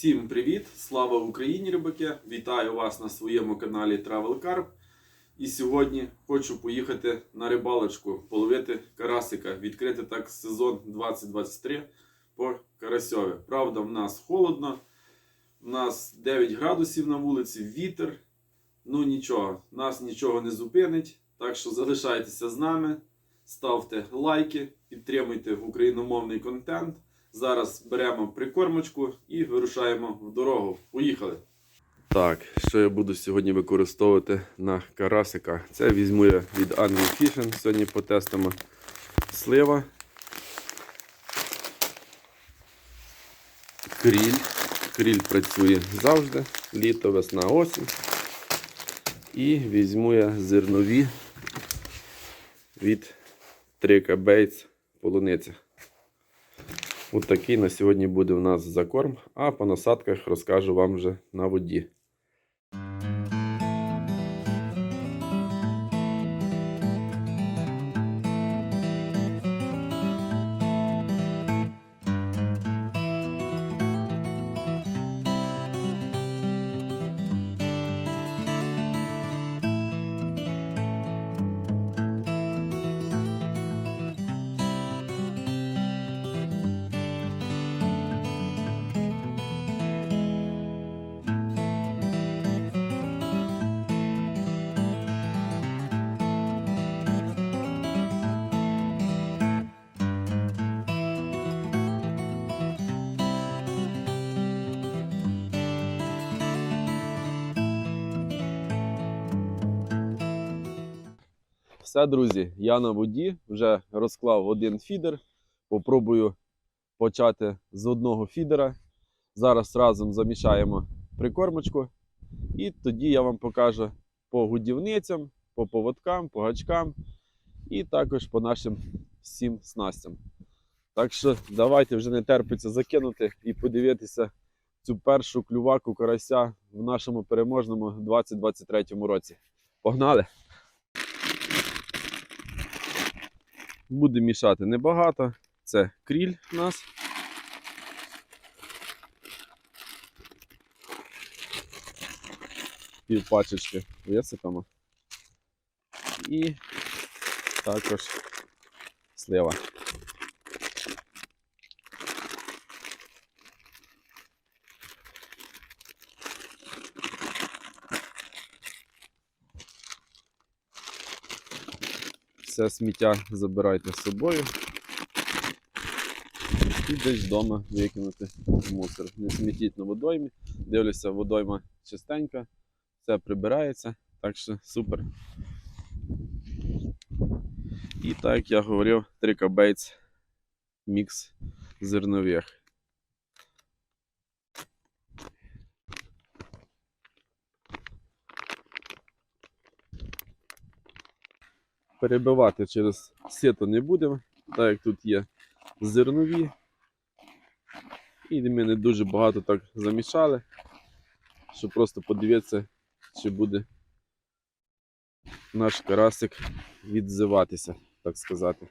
Всім привіт! Слава Україні, рибаки! Вітаю вас на своєму каналі Travel Carp. І сьогодні хочу поїхати на рибалочку, половити карасика, відкрити так сезон 2023 по карасьові. Правда, в нас холодно, в нас 9 градусів на вулиці, вітер. Ну нічого, нас нічого не зупинить. Так що залишайтеся з нами, ставте лайки, підтримуйте україномовний контент. Зараз беремо прикормочку і вирушаємо в дорогу. Поїхали! Так, що я буду сьогодні використовувати на карасика? Це візьму я від Angry Fishing. Сьогодні потестимо слива. Кріль. Кріль працює завжди. Літо, весна, осінь. І візьму я зернові від Трика Бейтс полуниця. Ось такий на сьогодні буде у нас закорм, а по насадках розкажу вам вже на воді. Все, друзі, я на воді вже розклав один фідер. Попробую почати з одного фідера. Зараз разом замішаємо прикормочку. І тоді я вам покажу по годівницям, по поводкам, по гачкам і також по нашим всім снастям. Так що давайте вже не терпиться закинути і подивитися цю першу клюваку карася в нашому переможному 2023 році. Погнали! Буде мішати небагато. Це кріль у нас. Пів пачечки. І також слива. Все сміття забирайте з собою. І десь вдома викинути мусор. Не смітіть на водоймі. Дивлюся, водойма чистенька, все прибирається, так що супер. І так, як я говорив, Трика Бейтс мікс зернових. Перебивати через сито не будемо, так як тут є зернові. І ми не дуже багато так замішали, щоб просто подивитися, чи буде наш карасик відзиватися, так сказати.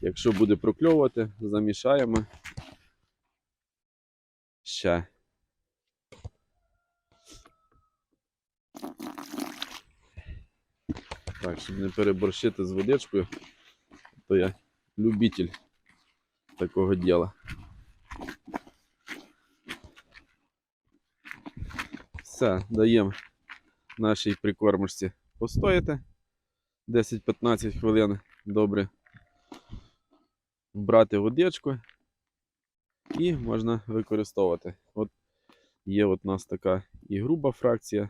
Якщо буде прокльовувати, замішаємо ще. Так, щоб не переборщити з водичкою, то я любитель такого діла. Все, даємо нашій прикормочці постояти 10-15 хвилин. Добре брати водичку і можна використовувати. От є от у нас така і груба фракція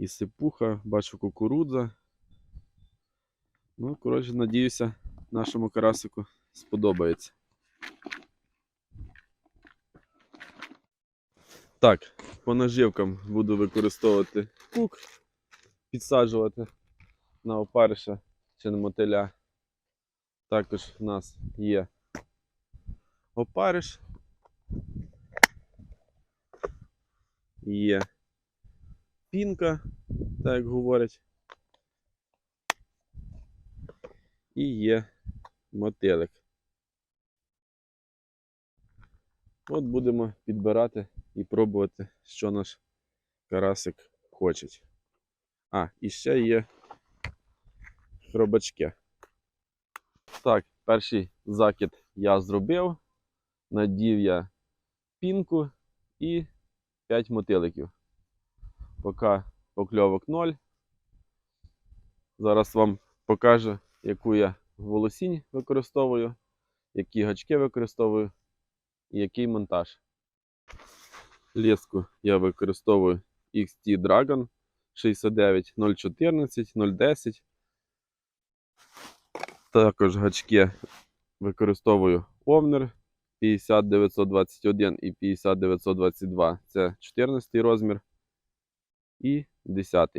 і сипуха, бачу кукурудза. Ну, коротше, надіюся, нашому карасику сподобається. Так, по наживкам буду використовувати кук, підсаджувати на опариша чи на мотиля. Також в нас є опариш. Є пінка, так як говорять. І є мотилик. От будемо підбирати і пробувати, що наш карасик хоче. А, і ще є хробачки. Так, перший закид я зробив. Надів я пінку і 5 мотиликів. Поки покльовок 0. Зараз вам покажу, яку я волосінь використовую, які гачки використовую і який монтаж. Леску я використовую XT Dragon 69 014 010. Також гачки використовую Овнер 50921 і 50922. Це 14 розмір і 10.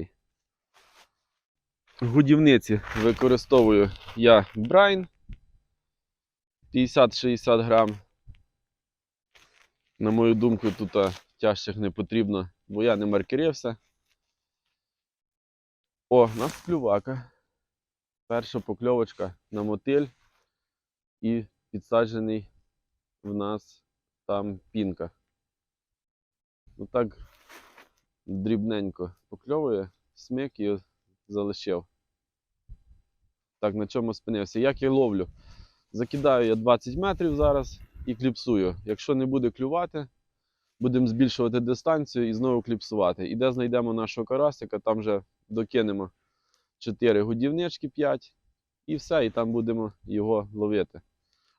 Годівниці використовую я Брайн 50-60 грам. На мою думку, тут тяжчих не потрібно, бо я не маркерився. О, у нас клювака. Перша покльовочка на мотиль і підсаджений в нас там пінка. Отак дрібненько покльовує, смик і залишив. Так, на чому спинився? Як я ловлю? Закидаю я 20 метрів зараз і кліпсую. Якщо не буде клювати, будемо збільшувати дистанцію і знову кліпсувати. І де знайдемо нашого карасика, там вже докинемо 4 годівнички 5 і все, і там будемо його ловити.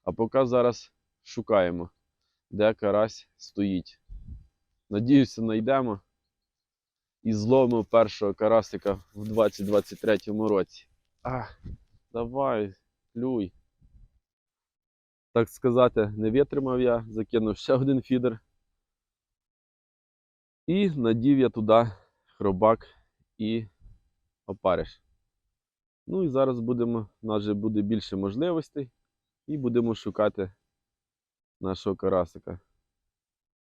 А поки зараз шукаємо, де карась стоїть. Надіюся, знайдемо і зловимо першого карасика в 2023 році. А, давай, клюй. Так сказати, не витримав я, закинув ще один фідер. І надів я туди хробак і опариш. Ну і зараз будемо, у нас вже буде більше можливостей, і будемо шукати нашого карасика.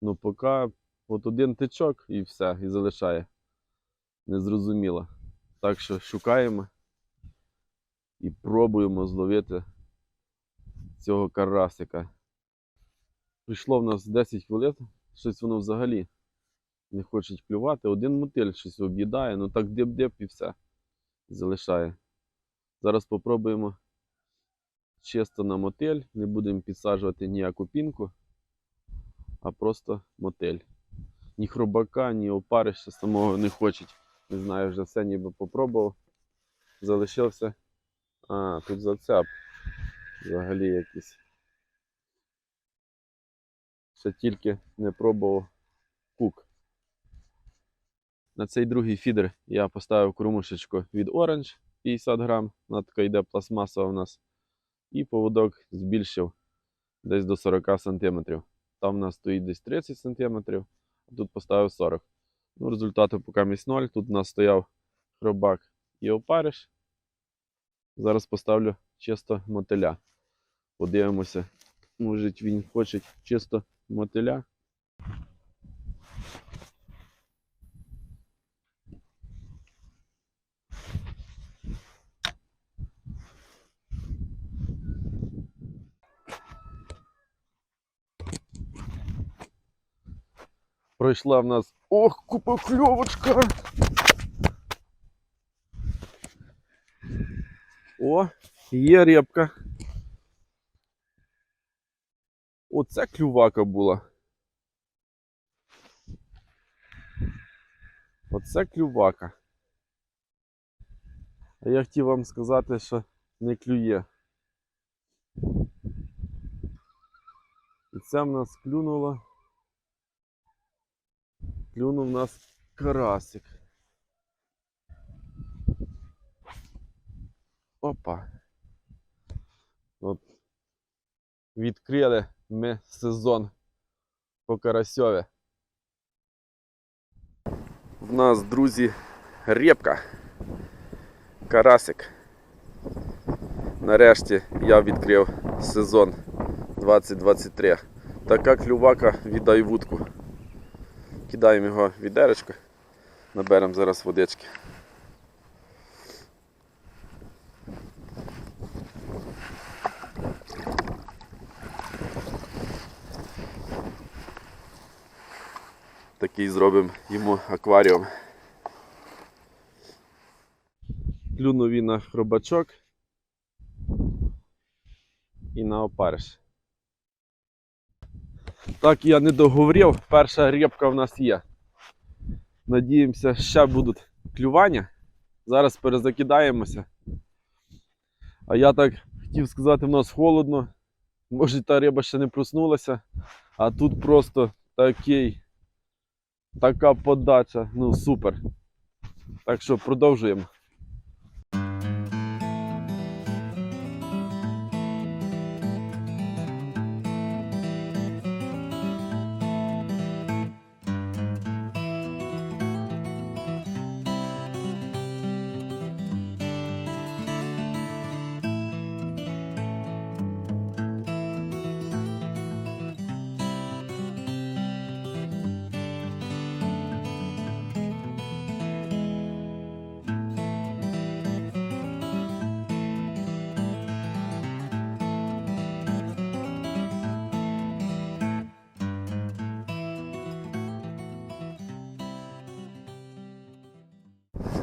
Ну, поки от один тичок і все, і залишає. Незрозуміло. Так що шукаємо і пробуємо зловити цього карасика. Прийшло в нас 10 хвилин, щось воно взагалі не хоче клювати. Один мотиль щось об'їдає, ну так дип-дип і все. Залишає. Зараз спробуємо чисто на мотиль, не будемо підсаджувати ніяку пінку, а просто мотиль. Ні хробака, ні опарища самого не хочуть. Не знаю, вже все ніби попробував. Залишився. А, тут зацеп. Взагалі якийсь. Ще тільки не пробував кук. На цей другий фідер я поставив кормушечку від Orange 50 грам. Вона така йде пластмасова у нас. І поводок збільшив десь до 40 см. Там у нас стоїть десь 30 см, а тут поставив 40 Ну, результату поки місь 0. Тут у нас стояв хробак і опариш. Зараз поставлю чисто мотиля. Подивимося, може він хоче чисто мотиля. Пройшла в нас. Ох, купа кльовочка! О, є репка. Оце клювака була. Оце клювака. А я хотів вам сказати, що не клює. І це в нас клюнуло. Клюнув нас карасик. Опа. От. Відкрили ми сезон по карасьові. В нас, друзі, репка. Карасик. Нарешті я відкрив сезон 2023. Така клювака віддай вудку. Кидаємо його в відеречко, наберемо зараз водички. Такий зробимо йому акваріум. Клюнув він на хробачок і на опариш. Так я не договорив, перша рибка в нас є. Надіємося, ще будуть клювання. Зараз перезакидаємося. А я так хотів сказати, в нас холодно. Може та риба ще не проснулася, а тут просто такий, така подача. Ну супер. Так що продовжуємо.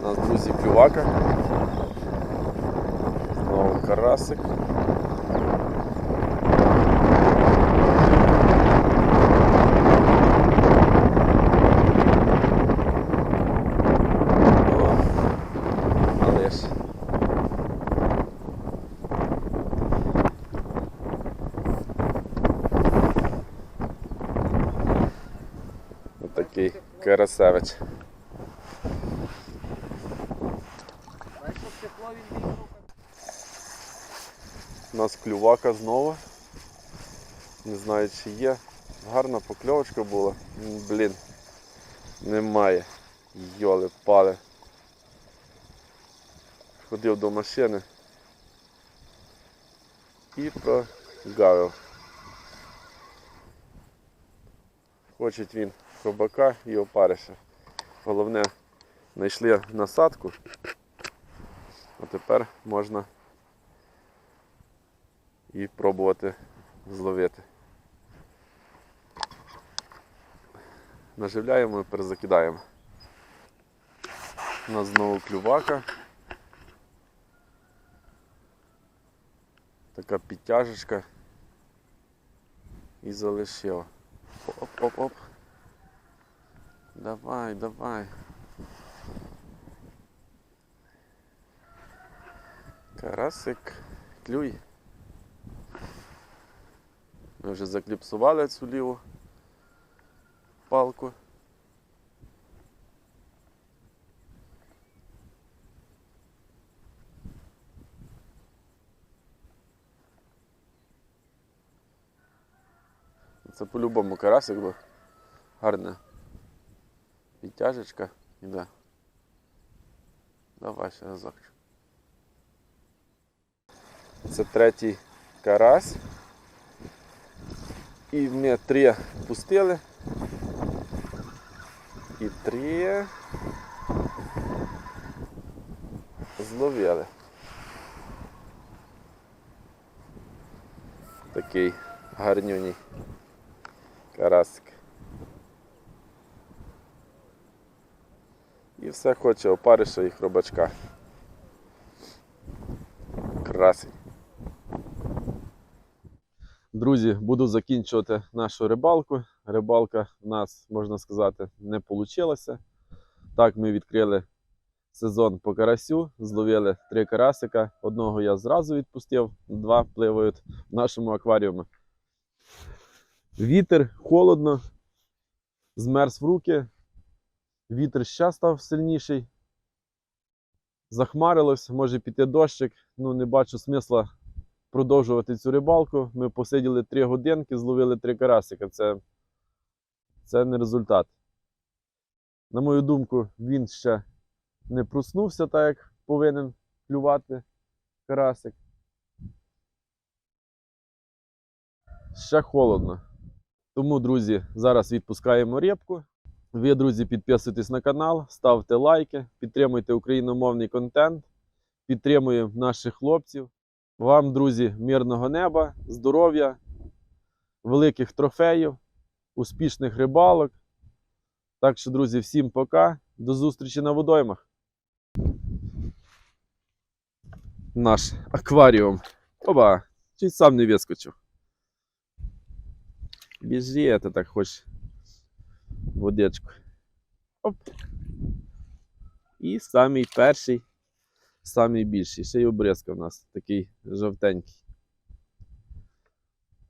У нас, друзі, клювака. Знову карасик. Отакий карасевич. У нас клювака знову. Не знаю чи є. Гарна покльовочка була. Блін. Немає. Йоли пали. Ходив до машини і прогавив. Хоче він хробака і опариша. Головне, знайшли насадку, а тепер можна і пробувати зловити. Наживляємо і перезакидаємо. У нас знову клювака. Така підтяжечка. І залишила. Оп-оп-оп. Давай, давай. Карасик, клюй. Ми вже закліпсували цю ліву палку. Це по-любому карасик був. Гарна підтяжечка. Іде. Давай ще разок. Це третій карась. І ми три пустили. І три зловили. Такий гарнюній карасик. І все хоче опариша і хробачка. Красень. Друзі, буду закінчувати нашу рибалку. Рибалка в нас, можна сказати, не вийшла. Так, ми відкрили сезон по карасю, зловили три карасика. Одного я зразу відпустив, два пливають в нашому акваріумі. Вітер, холодно, змерз в руки. Вітер ще став сильніший. Захмарилось, може піти дощик. Ну, не бачу смисла продовжувати цю рибалку. Ми посиділи 3 годинки, зловили 3 карасика. Це, це не результат. На мою думку, він ще не проснувся так, як повинен клювати карасик. Ще холодно. Тому, друзі, зараз відпускаємо рибку. Ви, друзі, підписуйтесь на канал, ставте лайки, підтримуйте україномовний контент, підтримуємо наших хлопців. Вам, друзі, мирного неба, здоров'я, великих трофеїв, успішних рибалок. Так що, друзі, всім пока. До зустрічі на водоймах. Наш акваріум. Оба, чуть сам не вискочив. Біжи, ти так хочеш водичку. Оп. І самий перший, самий більший. Ще й обрізка в нас такий жовтенький.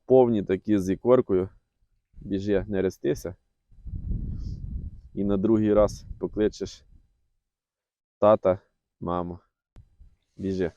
Повні такі з ікоркою. Біжи, не рестися. І на другий раз покличеш тата, маму. Біжи.